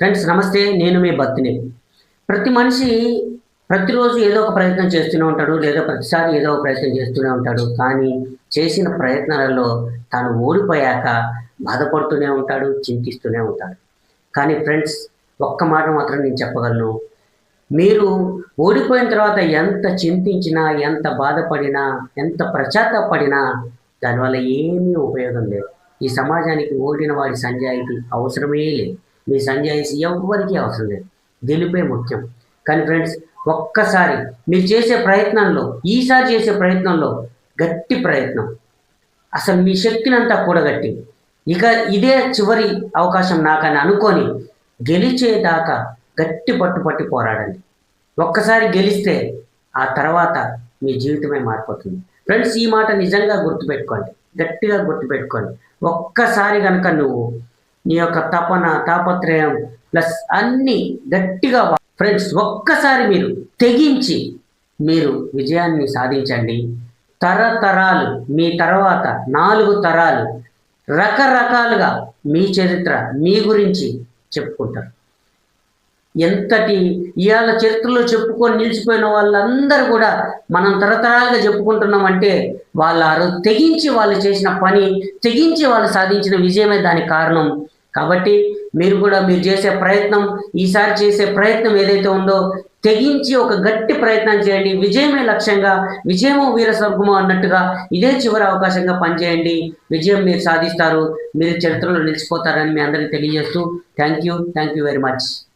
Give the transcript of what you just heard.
Friends నమస్తే నేను మీ భక్తిని ప్రతి మనిషి ప్రతిరోజు ఏదో ఒక ప్రయత్నం చేస్తూనే ఉంటాడు లేదా ప్రతిసారి ఏదో ఒక ప్రయత్నం చేస్తూనే ఉంటాడు. కానీ చేసిన ప్రయత్నాలలో తాను ఓడిపోయాక బాధపడుతూనే ఉంటాడు చింతిస్తూనే ఉంటాడు. కానీ ఫ్రెండ్స్ ఒక్క మాట మాత్రం నేను చెప్పగలను. మీరు ఓడిపోయిన తర్వాత ఎంత చింతించినా ఎంత బాధపడినా ఎంత ప్రచాతపడినా దానివల్ల ఏమీ ఉపయోగం లేదు. ఈ సమాజానికి ఓడిన వాడి సంజాయితీ అవసరమే లేదు. మీ సంజాయిషి ఎవ్వరికీ అవసరం లేదు. గెలిపే ముఖ్యం. కానీ ఫ్రెండ్స్ ఒక్కసారి మీరు చేసే ప్రయత్నంలో ఈసారి చేసే ప్రయత్నంలో గట్టి ప్రయత్నం. అసలు మీ శక్తిని అంతా కూడగట్టి. ఇక ఇదే చివరి అవకాశం నాకని అనుకొని గెలిచేదాకా గట్టి పట్టు పట్టి పోరాడండి. ఒక్కసారి గెలిస్తే ఆ తర్వాత మీ జీవితమే మారిపోతుంది. ఫ్రెండ్స్ ఈ మాట నిజంగా గుర్తుపెట్టుకోండి. గట్టిగా గుర్తుపెట్టుకోండి. ఒక్కసారి కనుక నువ్వు నీ యొక్క తపన తాపత్రయం ప్లస్ అన్ని గట్టిగా ఫ్రెండ్స్ ఒక్కసారి మీరు తెగించి మీరు విజయాన్ని సాధించండి. తరతరాలు మీ తర్వాత నాలుగు తరాలు రకరకాలుగా మీ చరిత్ర మీ గురించి చెప్పుకుంటారు. ఎంతటి ఇవాళ చరిత్రలో చెప్పుకొని నిలిచిపోయిన వాళ్ళందరూ కూడా మనం తరతరాలుగా చెప్పుకుంటున్నాం అంటే వాళ్ళ తెగించి వాళ్ళు చేసిన పని తెగించి వాళ్ళు సాధించిన విజయమే దానికి కారణం. కాబట్టి మీరు కూడా మీరు చేసే ప్రయత్నం ఈసారి చేసే ప్రయత్నం ఏదైతే ఉందో తెగించి ఒక గట్టి ప్రయత్నం చేయండి. విజయమే లక్ష్యంగా విజయము వీర స్వర్గము అన్నట్టుగా ఇదే చివరి అవకాశంగా పనిచేయండి. విజయం మీరు సాధిస్తారు. మీరు చరిత్రలో నిలిచిపోతారని మీ అందరికీ తెలియజేస్తూ thank you thank you very much.